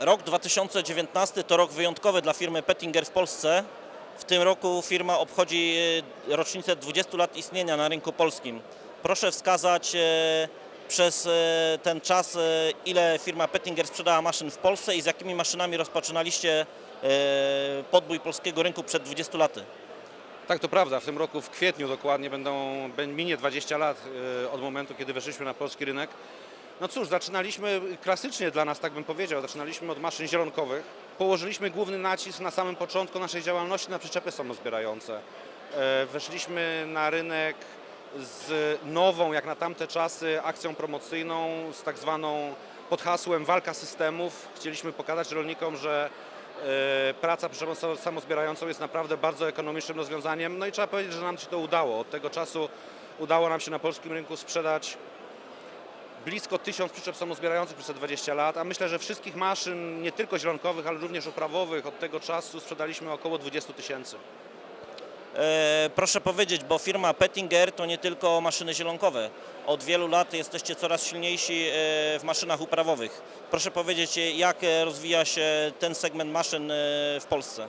Rok 2019 to rok wyjątkowy dla firmy Pettinger w Polsce. W tym roku firma obchodzi e, rocznicę 20 lat istnienia na rynku polskim. Proszę wskazać e, przez e, ten czas, ile firma Pettinger sprzedała maszyn w Polsce i z jakimi maszynami rozpoczynaliście podbój polskiego rynku przed 20 laty. Tak, to prawda. W tym roku, w kwietniu dokładnie, będą, bę- minie 20 lat od momentu, kiedy weszliśmy na polski rynek. No cóż, zaczynaliśmy klasycznie dla nas, tak bym powiedział, zaczynaliśmy od maszyn zielonkowych. Położyliśmy główny nacisk na samym początku naszej działalności na przyczepy samozbierające. E, Weszliśmy na rynek z nową, jak na tamte czasy, akcją promocyjną, z tak zwaną pod hasłem walka systemów. Chcieliśmy pokazać rolnikom, że e, praca przyczepą samo- samozbierającą jest naprawdę bardzo ekonomicznym rozwiązaniem. No i trzeba powiedzieć, że nam się to udało. Od tego czasu udało nam się na polskim rynku sprzedać blisko tysiąc przyczep samozbierających przez te 20 lat, a myślę, że wszystkich maszyn, nie tylko zielonkowych, ale również uprawowych od tego czasu sprzedaliśmy około 20 tysięcy. E, Proszę powiedzieć, bo firma Pettinger to nie tylko maszyny zielonkowe. Od wielu lat jesteście coraz silniejsi e, w maszynach uprawowych. Proszę powiedzieć, e, jak rozwija się ten segment maszyn e, w Polsce?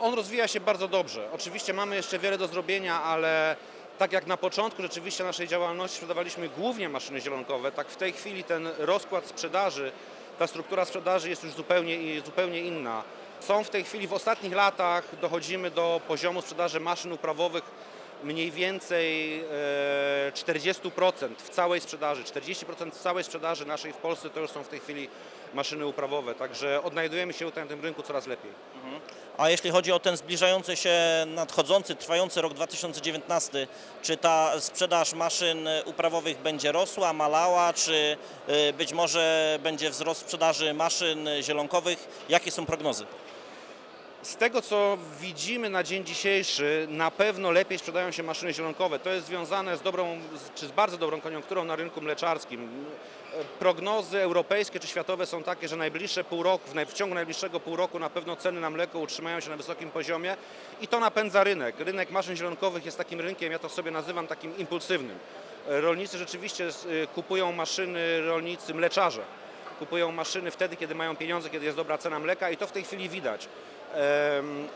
On rozwija się bardzo dobrze. Oczywiście mamy jeszcze wiele do zrobienia, ale tak jak na początku rzeczywiście naszej działalności sprzedawaliśmy głównie maszyny zielonkowe, tak w tej chwili ten rozkład sprzedaży, ta struktura sprzedaży jest już zupełnie, zupełnie inna. Są w tej chwili, w ostatnich latach dochodzimy do poziomu sprzedaży maszyn uprawowych mniej więcej e, 40% w całej sprzedaży. 40% w całej sprzedaży naszej w Polsce to już są w tej chwili maszyny uprawowe, także odnajdujemy się na tym rynku coraz lepiej. A jeśli chodzi o ten zbliżający się, nadchodzący, trwający rok 2019, czy ta sprzedaż maszyn e, uprawowych będzie rosła, malała, czy e, być może będzie wzrost sprzedaży maszyn e, zielonkowych? Jakie są prognozy? Z tego co widzimy na dzień dzisiejszy, na pewno lepiej sprzedają się maszyny zielonkowe. To jest związane z dobrą, czy z bardzo dobrą koniunkturą na rynku mleczarskim. Prognozy europejskie czy światowe są takie, że najbliższe pół roku, w ciągu najbliższego pół roku na pewno ceny na mleko utrzymają się na wysokim poziomie i to napędza rynek. Rynek maszyn zielonkowych jest takim rynkiem, ja to sobie nazywam takim impulsywnym. Rolnicy rzeczywiście y, kupują maszyny, rolnicy, mleczarze kupują maszyny wtedy, kiedy mają pieniądze, kiedy jest dobra cena mleka i to w tej chwili widać.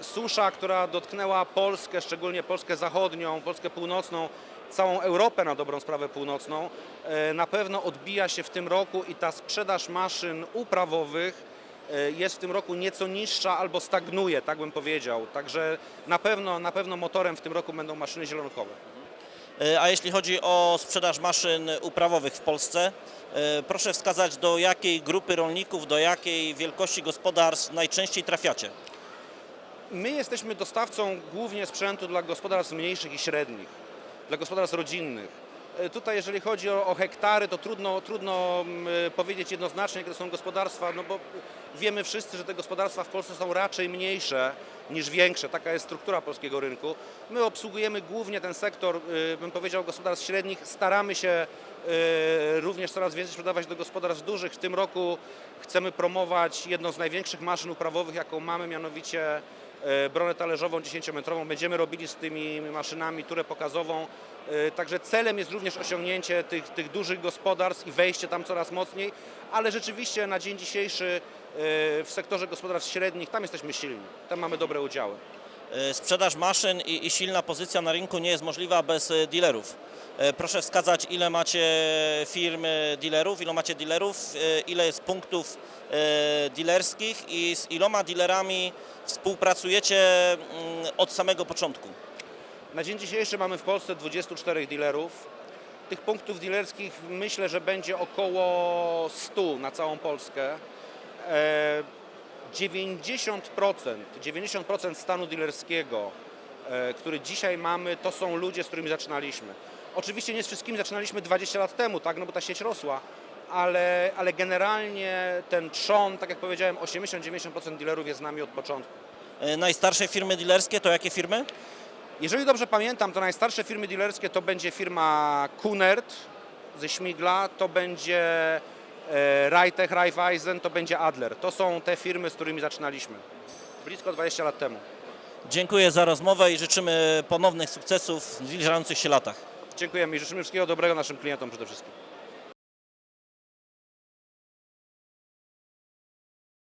Susza, która dotknęła Polskę, szczególnie Polskę zachodnią, Polskę północną, całą Europę na dobrą sprawę północną, e, na pewno odbija się w tym roku i ta sprzedaż maszyn uprawowych e, jest w tym roku nieco niższa albo stagnuje, tak bym powiedział. Także na pewno, na pewno motorem w tym roku będą maszyny zielonkowe. E, A jeśli chodzi o sprzedaż maszyn uprawowych w Polsce, e, proszę wskazać do jakiej grupy rolników, do jakiej wielkości gospodarstw najczęściej trafiacie. My jesteśmy dostawcą głównie sprzętu dla gospodarstw mniejszych i średnich, dla gospodarstw rodzinnych. E, Tutaj jeżeli chodzi o, o hektary, to trudno, trudno mm, e, powiedzieć jednoznacznie, jakie to są gospodarstwa, no bo wiemy wszyscy, że te gospodarstwa w Polsce są raczej mniejsze niż większe. Taka jest struktura polskiego rynku. My obsługujemy głównie ten sektor, e, bym powiedział, gospodarstw średnich. Staramy się również coraz więcej sprzedawać do gospodarstw dużych. W tym roku chcemy promować jedną z największych maszyn uprawowych, jaką mamy, mianowicie bronę talerzową 10-metrową. Będziemy robili z tymi maszynami turę pokazową. E, Także celem jest również osiągnięcie tych, tych dużych gospodarstw i wejście tam coraz mocniej, ale rzeczywiście na dzień dzisiejszy e, w sektorze gospodarstw średnich tam jesteśmy silni, tam mamy dobre udziały. E, Sprzedaż maszyn i, i silna pozycja na rynku nie jest możliwa bez e, dealerów. E, Proszę wskazać, ile macie firm dealerów, ile macie dealerów, ile jest punktów dealerskich i z iloma dealerami współpracujecie mm, od samego początku. Na dzień dzisiejszy mamy w Polsce 24 dealerów. Tych punktów dealerskich myślę, że będzie około 100 na całą Polskę. E, 90%, 90% stanu dealerskiego, e, który dzisiaj mamy, to są ludzie, z którymi zaczynaliśmy. Oczywiście nie z wszystkimi zaczynaliśmy 20 lat temu, tak, no bo ta sieć rosła, ale, ale generalnie ten trzon, tak jak powiedziałem, 80-90% dealerów jest z nami od początku. E, Najstarsze firmy dealerskie to jakie firmy? Jeżeli dobrze pamiętam, to najstarsze firmy dealerskie to będzie firma Kunert ze Śmigla, to będzie Rajtech, Raiffeisen, to będzie Adler. To są te firmy, z którymi zaczynaliśmy blisko 20 lat temu. Dziękuję za rozmowę i życzymy ponownych sukcesów w zbliżających się latach. Dziękujemy i życzymy wszystkiego dobrego naszym klientom przede wszystkim.